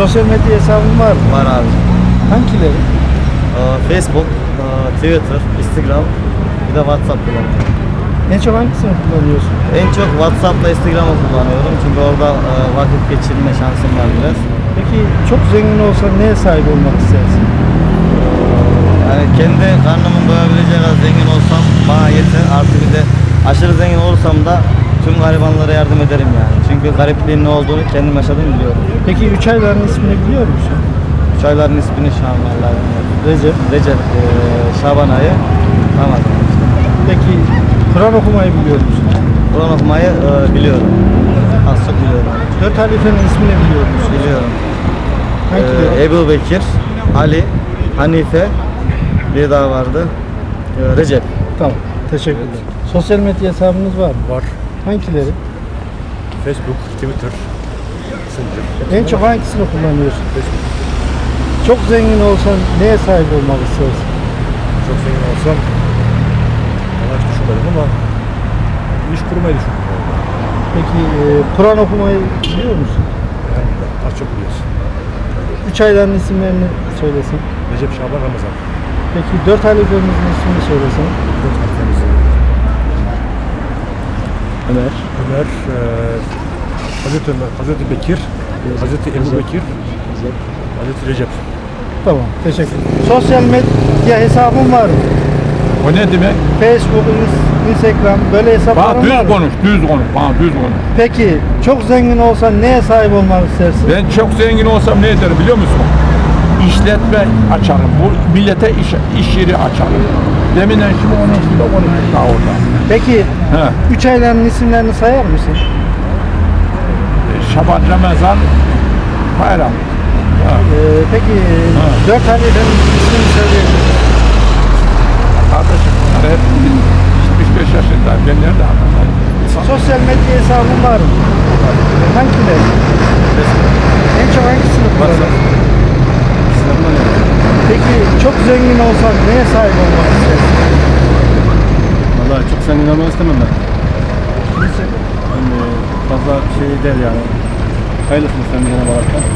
Sosyal medya hesabın var mı? Var abi. Hangileri? Ee, Facebook, e, Twitter, Instagram, bir de WhatsApp kullanıyorum. En çok hangisini kullanıyorsun? En çok WhatsApp'la Instagram'ı kullanıyorum çünkü orada e, vakit geçirme şansım var biraz. Peki çok zengin olsan neye sahip olmak istersin? Yani kendi karnımın doyabileceği kadar zengin olsam bana yeter. Artı bir de aşırı zengin olursam da tüm garibanlara yardım ederim yani. Çünkü garipliğin ne olduğunu kendim yaşadım biliyorum. Peki üç ayların ismini biliyor musun? Üç ayların ismini şu an vallahi bilmiyorum. Recep. Recep, e, Şaban ayı, Ramazan işte. Peki Kur'an okumayı biliyor musun? Kur'an okumayı e, biliyorum. Az çok biliyorum. Dört halifenin ismini biliyor musun? Biliyorum. Hangileri? Ee, Ebu Bekir, Ali, Hanife, bir daha vardı. Ee, Recep. Tamam. Teşekkür ederim. Sosyal medya hesabınız var mı? Var. Hangileri? Facebook, Twitter, Messenger. En çok hangisini kullanıyorsun? Facebook. Çok zengin olsan neye sahip olmak istersin? Çok zengin olsam ona hiç düşünmedim ama iş kurmayı düşünüyorum. Peki e, Kur'an okumayı biliyor musun? Yani az çok biliyorsun. Üç ayların isimlerini söylesin. Recep Şaban Ramazan. Peki dört halifemizin ismini söylesen. Dört harflerimiz. Ömer. Ömer, e, Hazreti Ömer, Hazreti Bekir, Hazreti Ebu Bekir, Hazreti Recep. Tamam. Teşekkür ederim. Sosyal medya hesabın var mı? O ne demek? Facebook, Ins- Instagram böyle Bana hesapların var düz mı? konuş, düz konuş, bana düz konuş. Peki çok zengin olsan neye sahip olmak istersin? Ben çok zengin olsam ne ederim biliyor musun? İşletme açarım. Bu millete iş, iş yeri açarım. Deminden şimdi onun üstünde konuştuk daha orada. Peki He. üç ayların isimlerini sayar mısın? E, Şaban, Ramazan, bayram. Ha. Ee, peki Ha. dört halifenin ismini söyleyebilir misin? Kardeşim bunlar hep 75 yaşında. Ben nerede anlatayım? Sosyal medya hesabın var mı? Hangileri? En çok hangisini kullanıyorsun? Peki çok zengin olsan neye sahip olmak istersin? Vallahi çok zengin olmak istemem ben. Yani fazla şey değil yani. Hayırlısın sen bir bakarak.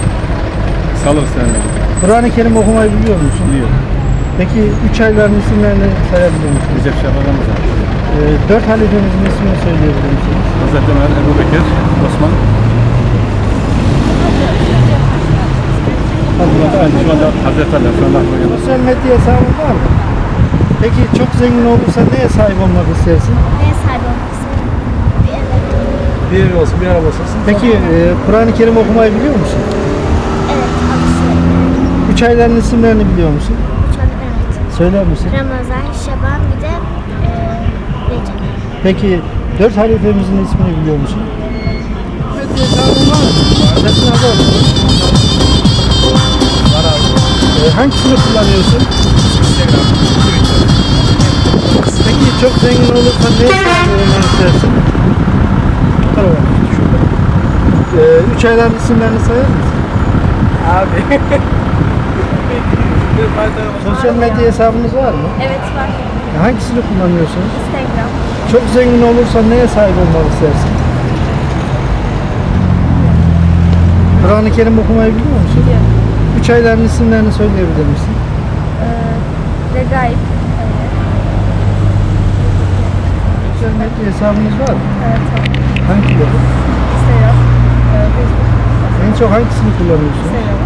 Salır sen yani. Kur'an-ı Kerim okumayı biliyor musun? Biliyorum. Peki üç ayların isimlerini sayabilir misin? Recep Şaban Ramazan. Ee, dört halifemizin ismini söyleyebilir misiniz? Hazreti Ömer, Ebu Bekir, Osman. Hazreti Ali, şu anda Hazreti Ali. Sosyal medya hesabın var mı? Peki çok zengin olursan neye sahip olmak istersin? Neye sahip olmak istiyorum? Bir eve. Bir evi olsun, bir araba olsun. Peki e, Kur'an-ı Kerim okumayı biliyor musun? Evet, alışveriş. Üç ayların isimlerini biliyor musun? Çok evet. Söyler misin? Ramazan, Şaban bir de e, Recep. Peki dört halifemizin ismini biliyor musun? Sesini alalım. Var abi. Ee, hangisini kullanıyorsun? Peki çok zengin olursan neye sahip olmak istersin? Tamam. Ee, üç ayların isimlerini sayar mısın? Abi. Sosyal medya hesabınız var mı? Evet var. Hangisini kullanıyorsunuz? Instagram. Çok zengin olursan neye sahip olmak istersin? Kur'an-ı Kerim okumayı biliyor musun? Biliyorum. Üç ayların isimlerini söyleyebilir misin? E, Regaip. Sosyal medya hesabınız var mı? Evet var. Hangileri? Instagram. E, Facebook. En çok hangisini kullanıyorsun? Instagram.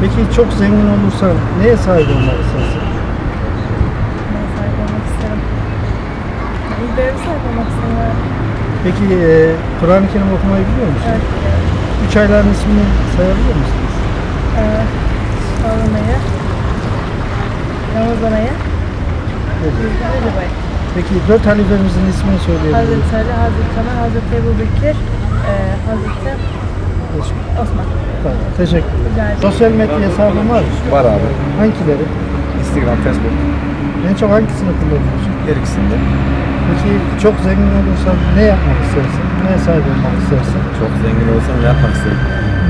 Peki çok zengin olursan neye sahip olmak istersin? Neye sahip olmak isterim? Bir eve sahip olmak isterim. Peki e, Kur'an-ı Kerim okumayı biliyor musun? Evet. biliyorum. Üç ayların ismini sayabilir misiniz? E, Şaban ayı. Ramazan ayı. Ayı. Peki dört halifemizin ismini söyleyebilir misiniz? Hazreti Ali, Hazreti Ömer, Hazreti Ebu Bekir, e, Hazreti Osman. Tamam, teşekkür ederim. Sosyal medya hesabın var mı? Var abi. Hangileri? Instagram, Facebook. En çok hangisini kullanıyorsun? Her ikisinde. Peki çok zengin olursan ne yapmak istersin? Neye sahip olmak istersin? Çok zengin olsam ne yapmak isterim?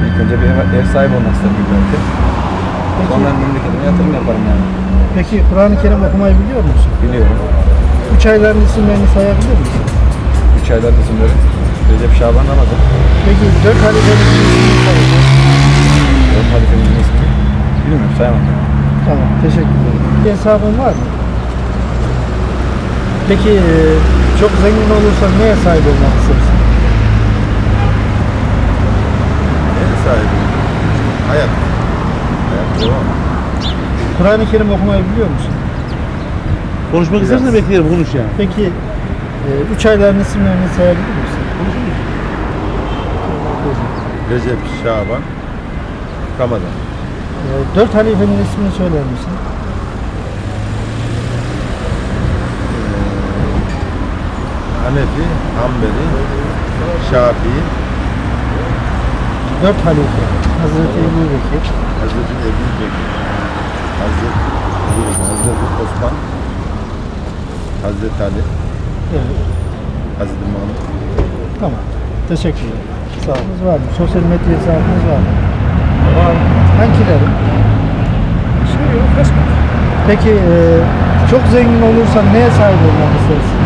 İlk önce bir ev, ev sahibi olmak isterim ilk önce. Sonra memleketime yatırım yaparım yani. Peki Kur'an-ı Kerim okumayı biliyor musun? Biliyorum. Üç ayların isimlerini sayabilir misin? Üç aylar isimleri. Recep Şaban Ramazan. Peki dört halifemizin ismini sayabilir O halifemizin ismini. Bilmiyorum sayamam. Tamam, teşekkür ederim. Bir hesabın var mı? Peki e, çok zengin olursan neye sahip olmak istersin? En sahibi. Hayat. Hayat devam. Kur'an-ı Kerim okumayı biliyor musun? Konuşmak istersen bekleyelim konuş yani. Peki e, üç ayların isimlerini sayabilir misin? Recep, Şaban, Ramazan. E, dört halifenin ismini söyler misin? Hanefi, Hanbeli, Şafii, Dört halife. Hazreti Ebu Bekir, Hazreti Ebu Bekir, Hazreti, Hazreti Osman, Hazreti Ali, evet. Hazreti Muhammed. Tamam. Teşekkür ederim. Sağ olun. Var mı? Sosyal medya hesabınız var mı? Var. Hangileri? Şey yok, Facebook. Peki e, çok zengin olursan neye sahip olmak istersin?